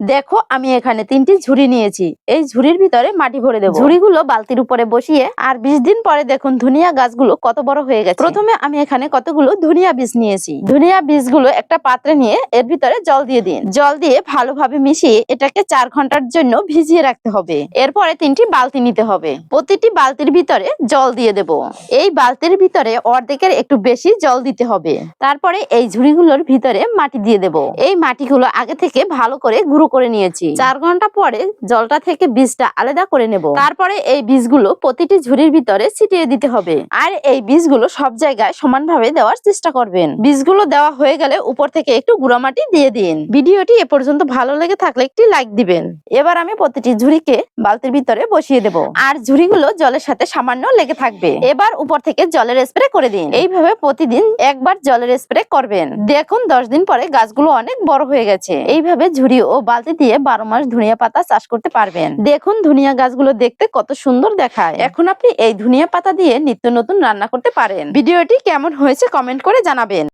দেখো, আমি এখানে তিনটি ঝুড়ি নিয়েছি। এই ঝুড়ির ভিতরে মাটি ভরে দেবো। ঝুড়িগুলো বালতির উপরে বসিয়ে, আর বিশ দিন পরে দেখুন ধনিয়া গাছগুলো কত বড় হয়ে গেছে। প্রথমে আমি এখানে কতগুলো ধনিয়া বীজ নিয়েছি। ধনিয়া বীজগুলো একটা পাত্রে নিয়ে এর ভিতরে জল দিয়ে দিন। জল দিয়ে ভালোভাবে মিশিয়ে এটাকে চার ঘণ্টার জন্য ভিজিয়ে রাখতে হবে। এরপরে তিনটি বালতি নিতে হবে। প্রতিটি বালতির ভিতরে জল দিয়ে দেব। এই বালতির ভিতরে অর্ধেকের একটু বেশি জল দিতে হবে। তারপরে এই ঝুড়িগুলোর ভিতরে মাটি দিয়ে দেব। এই মাটিগুলো আগে থেকে ভালো করে গুঁড়ো করে নিয়েছি। চার ঘণ্টা পরে জলটা থেকে বীজটা আলাদা করে নেব। তারপরে এই বীজগুলো প্রতিটি ঝুড়ির ভিতরে ছিটিয়ে দিতে হবে। আর এই বীজগুলো সব জায়গায় সমানভাবে দেওয়ার চেষ্টা করবেন। বীজগুলো দেওয়া হয়ে গেলে উপর থেকে একটু গুঁড়া মাটি দিয়ে দিন। ভিডিওটি এ পর্যন্ত ভালো লেগে থাকলে একটি লাইক দিবেন। এবার আমি প্রতিটি ঝুড়িকে বালতির ভিতরে বসিয়ে দেব। আর ঝুড়িগুলো জলের সাথে সামান্য লেগে থাকবে। এবার উপর থেকে জলের স্প্রে করে দিন। এইভাবে প্রতিদিন একবার জলের স্প্রে করবেন। দেখুন, দশ দিন পরে গাছগুলো অনেক বড় হয়ে গেছে। এইভাবে ঝুড়ি ও বালতি দিয়ে বারো মাস ধনিয়া পাতা চাষ করতে পারবেন। দেখুন ধনিয়া গাছগুলো দেখতে কত সুন্দর দেখায়। এখন আপনি এই ধনিয়া পাতা দিয়ে নিত্য নতুন রান্না করতে পারেন। ভিডিওটি কেমন হয়েছে কমেন্ট করে জানাবেন।